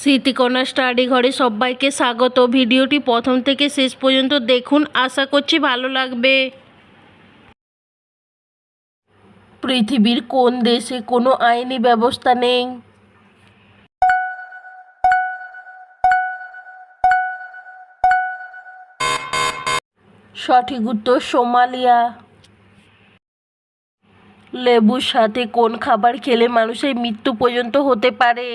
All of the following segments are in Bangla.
স্মৃতিকণা স্টাডি ঘরে সবাইকে স্বাগত। ভিডিওটি প্রথম থেকে শেষ পর্যন্ত দেখুন। আশা করছি ভালো লাগবে। পৃথিবীর কোন দেশে কোনো আইনি ব্যবস্থা নেই? সঠিক উত্তর সোমালিয়া। লেবুর সাথে কোন খাবার খেলে মানুষের মৃত্যু পর্যন্ত হতে পারে?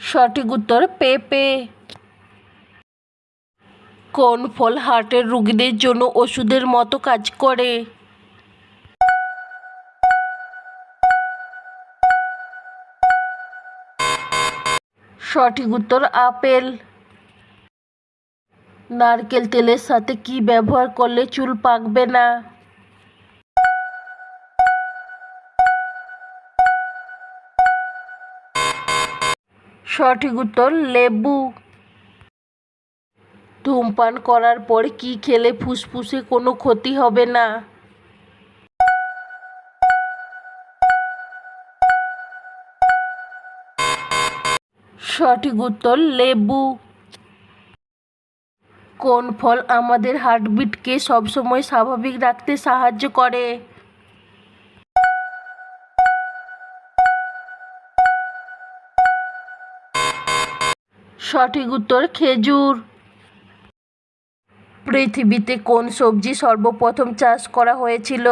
সঠিক উত্তর পেঁপে। কোন ফল হার্টের রোগীদের জন্য ওষুধের মতো কাজ করে? সঠিক উত্তর আপেল। নারকেল তেলের সাথে কি ব্যবহার করলে চুল পাকবে না? সঠিক উত্তর, লেবু। ধূমপান করার পর কি খেলে ফুসফুসে কোনো ক্ষতি হবে না? সঠিক উত্তর, লেবু। কোন ফল আমাদের হার্টবিটকে সবসময় স্বাভাবিক রাখতে সাহায্য করে? সঠিক উত্তর খেজুর। পৃথিবীতে কোন সবজি সর্বপ্রথম চাষ করা হয়েছিল?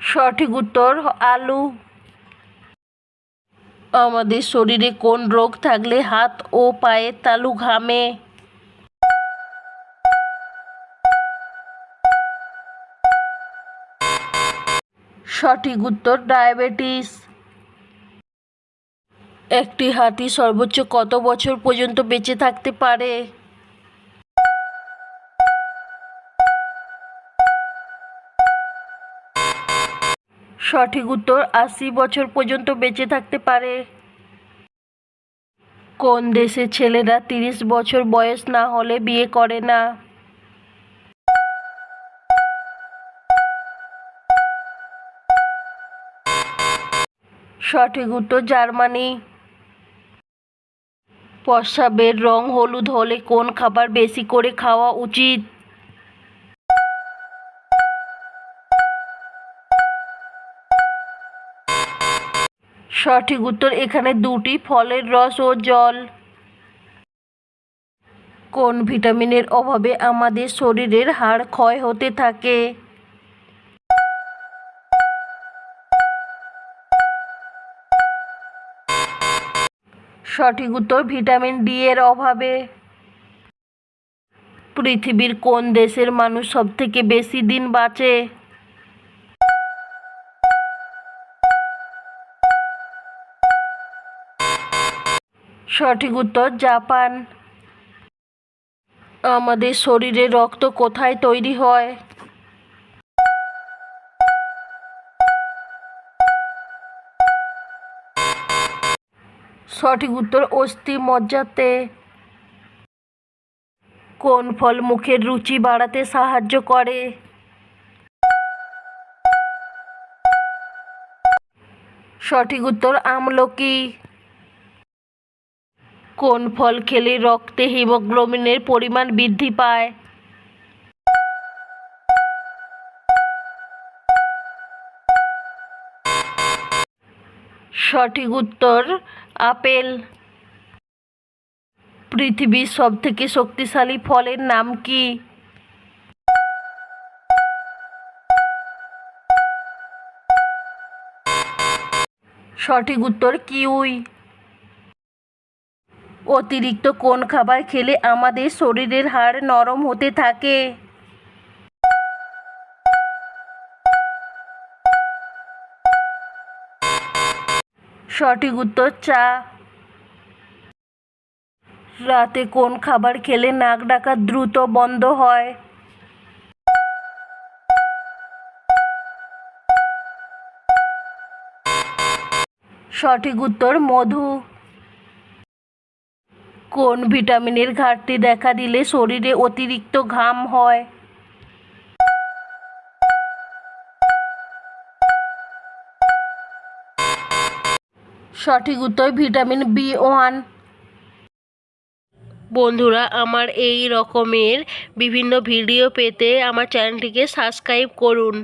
সঠিক উত্তর আলু। আমাদের শরীরে কোন রোগ থাকলে হাত ও পায়ের তালু ঘামে? সঠিক উত্তর, ডায়াবেটিস। একটি হাতি সর্বোচ্চ কত বছর পর্যন্ত বেঁচে থাকতে পারে? সঠিক উত্তর, আশি বছর পর্যন্ত বেঁচে থাকতে পারে। কোন দেশে ছেলেরা তিরিশ বছর বয়স না হলে বিয়ে করে না? সঠিক উত্তর জার্মানি। প্রস্রাবের রং হলুদ হলে কোন খাবার বেশি করে খাওয়া উচিত? সঠিক উত্তর এখানে দুটি, ফলের রস ও জল। কোন ভিটামিনের অভাবে আমাদের শরীরের হাড় ক্ষয় হতে থাকে? সঠিক উত্তর ভিটামিন ডি এর অভাবে। পৃথিবীর কোন দেশের মানুষ সবথেকে বেশি দিন বাঁচে? সঠিক উত্তর, জাপান। আমাদের শরীরে রক্ত কোথায় তৈরি হয়? সঠিক উত্তর অস্থি মজ্জাতে কোন ফল মুখের রুচি বাড়াতে সাহায্য করে? সঠিক উত্তর আমলকি। কোন ফল খেলে রক্তে হিমোগ্লোবিনের পরিমাণ বৃদ্ধি পায়? সঠিক উত্তর, আপেল। পৃথিবীর সবথেকে শক্তিশালী ফলের নাম কি? সঠিক উত্তর, কিউই। অতিরিক্ত কোন খাবার খেলে আমাদের শরীরের হাড় নরম হতে থাকে? সঠিক উত্তর চা। রাতে কোন খাবার খেলে নাক ডাকা দ্রুত বন্ধ হয়? সঠিক উত্তর মধু। কোন ভিটামিনের ঘাটতি দেখা দিলে শরীরে অতিরিক্ত ঘাম হয়? সঠিক উত্তর ভিটামিন বি ওয়ান। বন্ধুরা, আমার এই রকমের বিভিন্ন ভিডিও পেতে আমার চ্যানেলটিকে সাবস্ক্রাইব করুন।